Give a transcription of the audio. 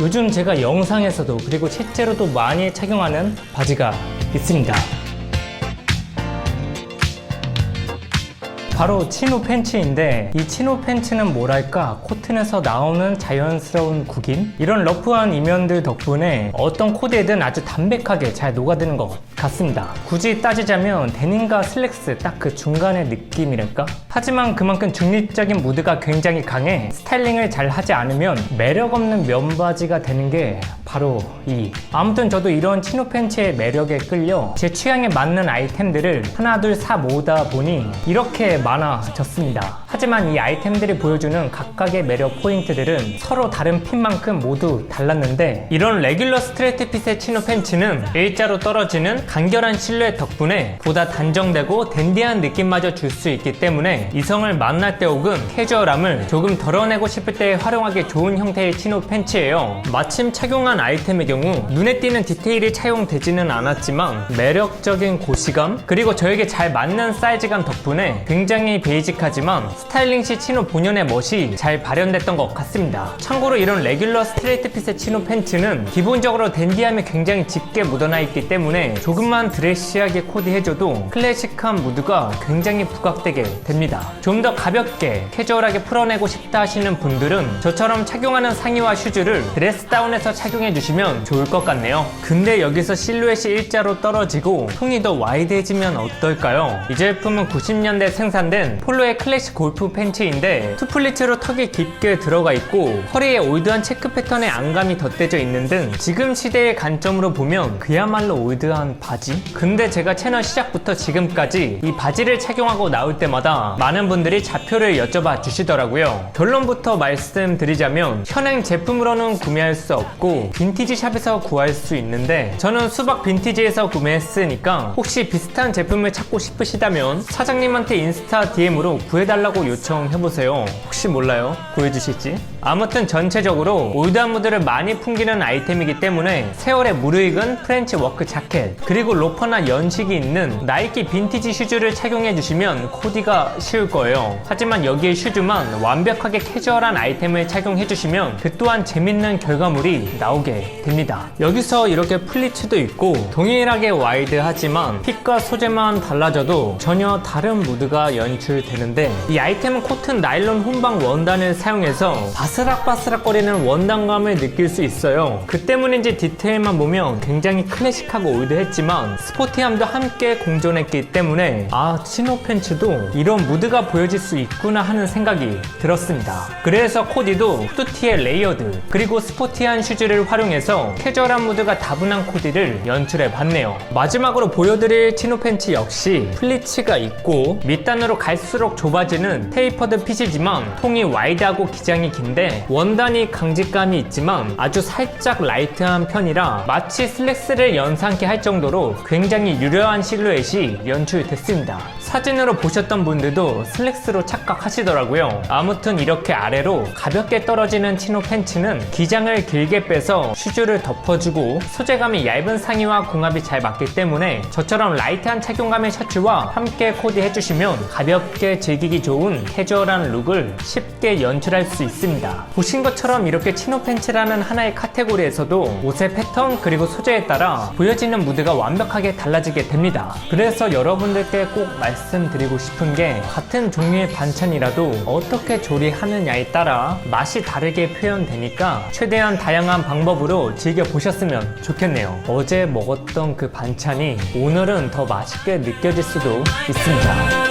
요즘 제가 영상에서도 그리고 실제로도 많이 착용하는 바지가 있습니다. 바로 치노 팬츠인데 이 치노 팬츠는 뭐랄까? 코튼에서 나오는 자연스러운 구김? 이런 러프한 이면들 덕분에 어떤 코디에든 아주 담백하게 잘 녹아드는 것 같습니다. 굳이 따지자면 데님과 슬랙스 딱 그 중간의 느낌이랄까? 하지만 그만큼 중립적인 무드가 굉장히 강해 스타일링을 잘 하지 않으면 매력 없는 면바지가 되는 게 바로 이. 아무튼 저도 이런 치노 팬츠의 매력에 끌려 제 취향에 맞는 아이템들을 하나 둘 사 모으다 보니 이렇게 많아졌습니다. 하지만 이 아이템들이 보여주는 각각의 매력 포인트들은 서로 다른 핏만큼 모두 달랐는데 이런 레귤러 스트레이트 핏의 치노 팬츠는 일자로 떨어지는 간결한 실루엣 덕분에 보다 단정되고 댄디한 느낌마저 줄 수 있기 때문에 이성을 만날 때 혹은 캐주얼함을 조금 덜어내고 싶을 때 활용하기 좋은 형태의 치노 팬츠예요. 마침 착용한 아이템의 경우 눈에 띄는 디테일이 차용되지는 않았지만 매력적인 고시감 그리고 저에게 잘 맞는 사이즈감 덕분에 굉장히 베이직하지만 스타일링 시 치노 본연의 멋이 잘 발현됐던 것 같습니다. 참고로 이런 레귤러 스트레이트 핏의 치노 팬츠는 기본적으로 댄디함이 굉장히 짙게 묻어나 있기 때문에 조금만 드레시하게 코디해줘도 클래식한 무드가 굉장히 부각되게 됩니다. 좀 더 가볍게 캐주얼하게 풀어내고 싶다 하시는 분들은 저처럼 착용하는 상의와 슈즈를 드레스 다운해서 착용해 주시면 좋을 것 같네요. 근데 여기서 실루엣이 일자로 떨어지고 통이 더 와이드해지면 어떨까요? 이 제품은 90년대 생산 된 폴로의 클래식 골프 팬츠인데 투플리츠로 턱이 깊게 들어가 있고 허리에 올드한 체크 패턴의 안감이 덧대져 있는 등 지금 시대의 관점으로 보면 그야말로 올드한 바지? 근데 제가 채널 시작부터 지금까지 이 바지를 착용하고 나올 때마다 많은 분들이 좌표를 여쭤봐 주시더라고요. 결론부터 말씀드리자면 현행 제품으로는 구매할 수 없고 빈티지 샵에서 구할 수 있는데 저는 수박 빈티지에서 구매했으니까 혹시 비슷한 제품을 찾고 싶으시다면 사장님한테 인스타 DM으로 구해달라고 요청해보세요. 혹시 몰라요? 구해주실지? 아무튼 전체적으로 올드한 무드를 많이 풍기는 아이템이기 때문에 세월에 무르익은 프렌치 워크 자켓 그리고 로퍼나 연식이 있는 나이키 빈티지 슈즈를 착용해주시면 코디가 쉬울 거예요. 하지만 여기에 슈즈만 완벽하게 캐주얼한 아이템을 착용해주시면 그 또한 재밌는 결과물이 나오게 됩니다. 여기서 이렇게 플리츠도 있고 동일하게 와이드하지만 핏과 소재만 달라져도 전혀 다른 무드가 연 출되는데 이 아이템은 코튼 나일론 혼방 원단을 사용해서 바스락바스락거리는 원단감을 느낄 수 있어요. 그 때문인지 디테일만 보면 굉장히 클래식하고 올드했지만 스포티함도 함께 공존했기 때문에 아 치노 팬츠도 이런 무드가 보여질 수 있구나 하는 생각이 들었습니다. 그래서 코디도 후드티의 레이어드 그리고 스포티한 슈즈를 활용해서 캐주얼한 무드가 다분한 코디를 연출해 봤네요. 마지막으로 보여드릴 치노 팬츠 역시 플리츠가 있고 밑단으 로 갈수록 좁아지는 테이퍼드 핏이지만 통이 와이드하고 기장이 긴데 원단이 강직감이 있지만 아주 살짝 라이트한 편이라 마치 슬랙스를 연상케 할 정도로 굉장히 유려한 실루엣이 연출됐습니다. 사진으로 보셨던 분들도 슬랙스로 착각하시더라고요. 아무튼 이렇게 아래로 가볍게 떨어지는 치노 팬츠는 기장을 길게 빼서 슈즈를 덮어주고 소재감이 얇은 상의와 궁합이 잘 맞기 때문에 저처럼 라이트한 착용감의 셔츠와 함께 코디해주시면 가볍게 즐기기 좋은 캐주얼한 룩을 쉽게 연출할 수 있습니다. 보신 것처럼 이렇게 치노 팬츠라는 하나의 카테고리에서도 옷의 패턴 그리고 소재에 따라 보여지는 무드가 완벽하게 달라지게 됩니다. 그래서 여러분들께 꼭 말씀드리고 싶은 게 같은 종류의 반찬이라도 어떻게 조리하느냐에 따라 맛이 다르게 표현되니까 최대한 다양한 방법으로 즐겨보셨으면 좋겠네요. 어제 먹었던 그 반찬이 오늘은 더 맛있게 느껴질 수도 있습니다.